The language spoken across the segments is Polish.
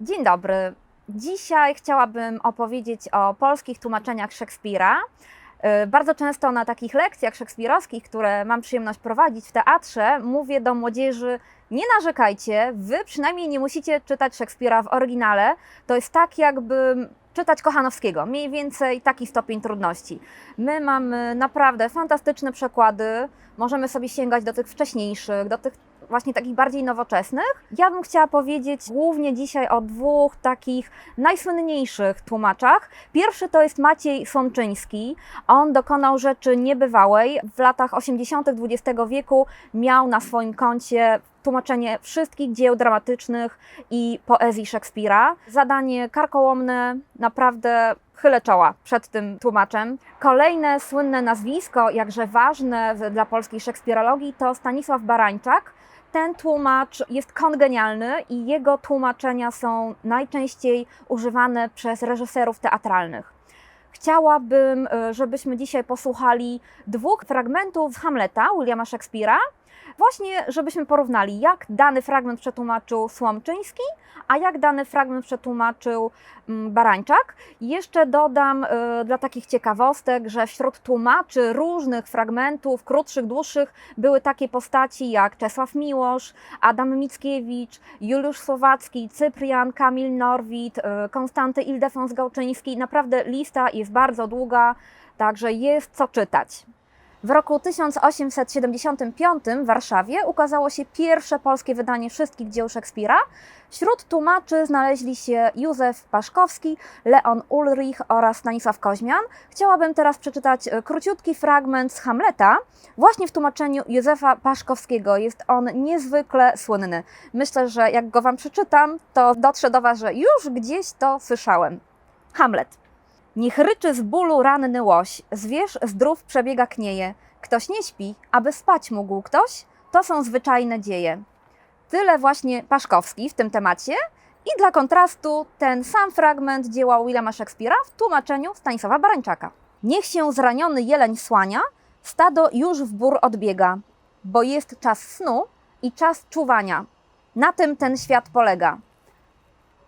Dzień dobry. Dzisiaj chciałabym opowiedzieć o polskich tłumaczeniach Szekspira. Y, Bardzo często na takich lekcjach szekspirowskich, które mam przyjemność prowadzić w teatrze, mówię do młodzieży: nie narzekajcie, wy przynajmniej nie musicie czytać Szekspira w oryginale. To jest tak, jakby czytać Kochanowskiego, mniej więcej taki stopień trudności. My mamy naprawdę fantastyczne przekłady, możemy sobie sięgać do tych wcześniejszych, do tych właśnie takich bardziej nowoczesnych. Ja bym chciała powiedzieć głównie dzisiaj o dwóch takich najsłynniejszych tłumaczach. Pierwszy to jest Maciej Słomczyński. On dokonał rzeczy niebywałej. W latach 80. XX wieku miał na swoim koncie tłumaczenie wszystkich dzieł dramatycznych i poezji Szekspira. Zadanie karkołomne, naprawdę chylę czoła przed tym tłumaczem. Kolejne słynne nazwisko, jakże ważne dla polskiej szekspirologii, to Stanisław Barańczak. Ten tłumacz jest kongenialny i jego tłumaczenia są najczęściej używane przez reżyserów teatralnych. Chciałabym, y, żebyśmy dzisiaj posłuchali dwóch fragmentów z Hamleta Williama Shakespeare'a, właśnie żebyśmy porównali, jak dany fragment przetłumaczył Słomczyński, a jak dany fragment przetłumaczył mm, Barańczak. Jeszcze dodam y, dla takich ciekawostek, że wśród tłumaczy różnych fragmentów, krótszych, dłuższych, były takie postaci jak Czesław Miłosz, Adam Mickiewicz, Juliusz Słowacki, Cyprian, Kamil Norwid, y, Konstanty Ildefons Gałczyński. Naprawdę lista jest bardzo długa, także jest co czytać. W roku 1875 w Warszawie ukazało się pierwsze polskie wydanie wszystkich dzieł Szekspira. Wśród tłumaczy znaleźli się Józef Paszkowski, Leon Ulrich oraz Stanisław Koźmian. Chciałabym teraz przeczytać e, króciutki fragment z Hamleta, właśnie w tłumaczeniu Józefa Paszkowskiego. Jest on niezwykle słynny. Myślę, że jak go Wam przeczytam, to dotrze do Was, że już gdzieś to słyszałem. Hamlet. Niech ryczy z bólu ranny łoś, zwierz zdrów przebiega knieje. Ktoś nie śpi, aby spać mógł ktoś? To są zwyczajne dzieje. Tyle właśnie Paszkowski w tym temacie i dla kontrastu ten sam fragment dzieła Williama Shakespeare'a w tłumaczeniu Stanisława Barańczaka. Niech się zraniony jeleń słania, stado już w bór odbiega, bo jest czas snu i czas czuwania. Na tym ten świat polega.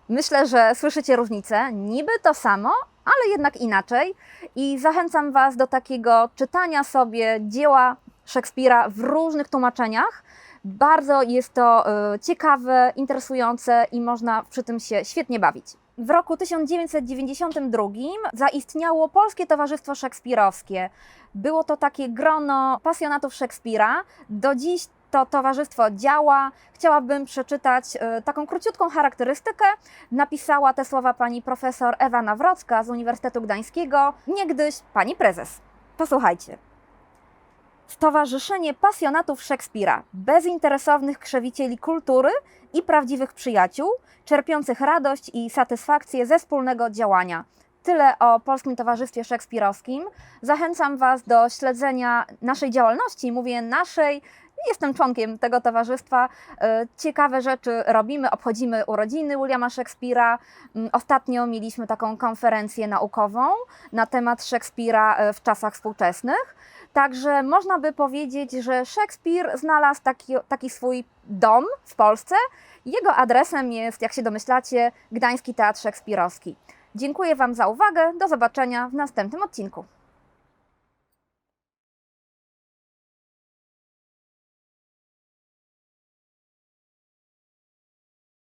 Myślę, że słyszycie różnicę. Niby to samo, ale jednak inaczej. I zachęcam Was do takiego czytania sobie dzieła Szekspira w różnych tłumaczeniach. Bardzo jest to y, ciekawe, interesujące i można przy tym się świetnie bawić. W roku 1992 zaistniało Polskie Towarzystwo Szekspirowskie. Było to takie grono pasjonatów Szekspira. Do dziś to towarzystwo działa. Chciałabym przeczytać e, taką króciutką charakterystykę. Napisała te słowa pani profesor Ewa Nawrocka z Uniwersytetu Gdańskiego, niegdyś pani prezes. Posłuchajcie. Stowarzyszenie Pasjonatów Szekspira, bezinteresownych krzewicieli kultury i prawdziwych przyjaciół, czerpiących radość i satysfakcję ze wspólnego działania. Tyle o Polskim Towarzystwie Szekspirowskim. Zachęcam Was do śledzenia naszej działalności. Mówię naszej, jestem członkiem tego towarzystwa. E, Ciekawe rzeczy robimy, obchodzimy urodziny Williama Szekspira. Mm, Ostatnio mieliśmy taką konferencję naukową na temat Szekspira e, w czasach współczesnych. Także można by powiedzieć, że Szekspir znalazł taki, taki swój dom w Polsce. Jego adresem jest, jak się domyślacie, Gdański Teatr Szekspirowski. Dziękuję Wam za uwagę. Do zobaczenia w następnym odcinku.